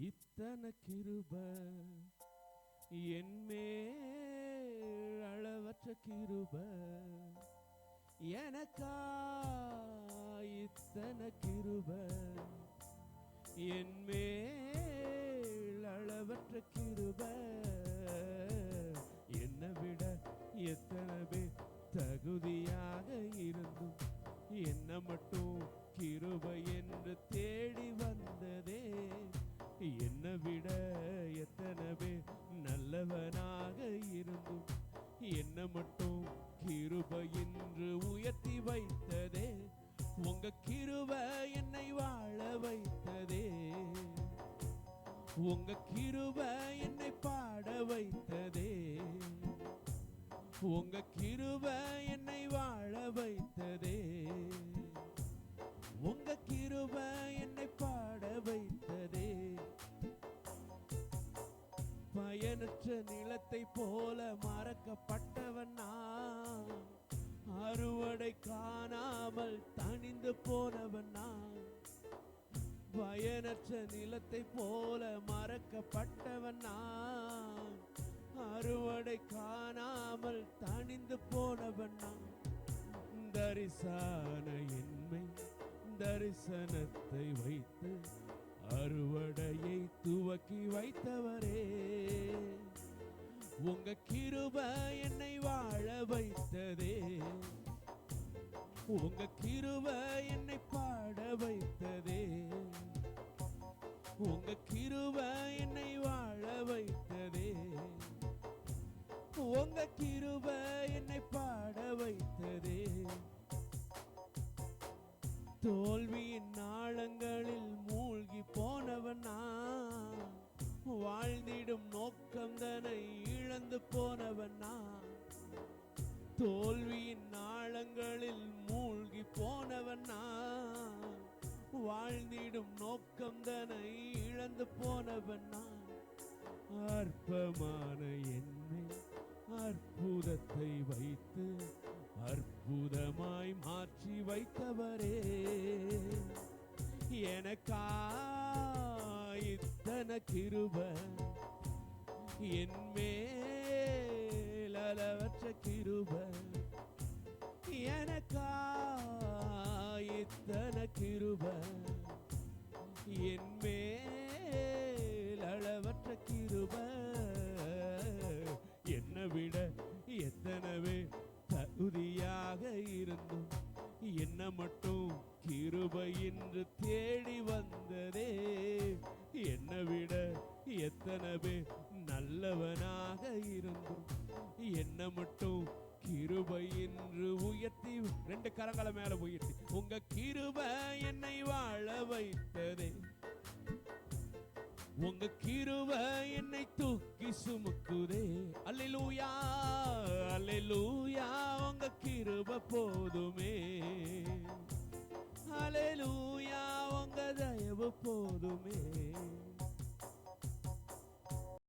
இத்தனை கிருப என்மேல் அளவற்ற கிருப. எனக்கா இத்தனை கிருப என்மே கிருபை இன்று உயர்த்தி வைத்ததே. உங்க கிருபை என்னை வாழ வைத்ததே. உங்க கிருபை என்னை பாட வைத்ததே. உங்க கிருபை என்னை வாழ வைத்ததே. உங்க கிருபை என்னை பாட வைத்ததே. பயனற்ற நிலத்தை போல மறக்கப்பட்ட பயனற்ற நிலத்தை போல மறக்கப்பட்டவன் நான். அறுவடை காணாமல் தனிந்து போனவன் நான். தரிசான என்மை தரிசனத்தை வைத்து அறுவடையை துவக்கி வைத்தவரே. உங்க கிருப என்னை வாழ வைத்ததே. உங்க கிருப என்னை பாட வைத்ததே. உங்க கிருப என்னை வாழ வைத்ததே. உங்க கிருப என்னை பாட வைத்ததே. தோல்வியின் நாளங்களில் மூழ்கி போனவனா வாழ்ந்திடும் நோக்கம் தன்னை இழந்து போனவனா. தோல்வியின் நாளங்களில் மூழ்கி போனவனா வாழ்ந்திடும் நோக்கம் தனை இழந்து போனவன் நான். அற்பமான என்னை அற்புதத்தை வைத்து அற்புதமாய் மாற்றி வைத்தவரே. எனக்கா இத்தனை கிருப என் மேல் அளவற்ற கிருப எனக்கா தகுதியாக இருந்தும் என்ன மட்டும் கிருபை என்று தேடி வந்ததே. என்னை விட எத்தனை பேர் நல்லவனாக இருந்தும் என்ன மட்டும் கிருபை என்று உயர்த்தி. ரெண்டு கரங்களை மேல உயர்த்தி. உங்க கிருபை என்னை வாழ வைத்ததே. உங்க கிருபை என்னை தூக்கி சுமக்குதே. கிருப போதுமே. அல்லேலூயா உங்க தயவு போதுமே.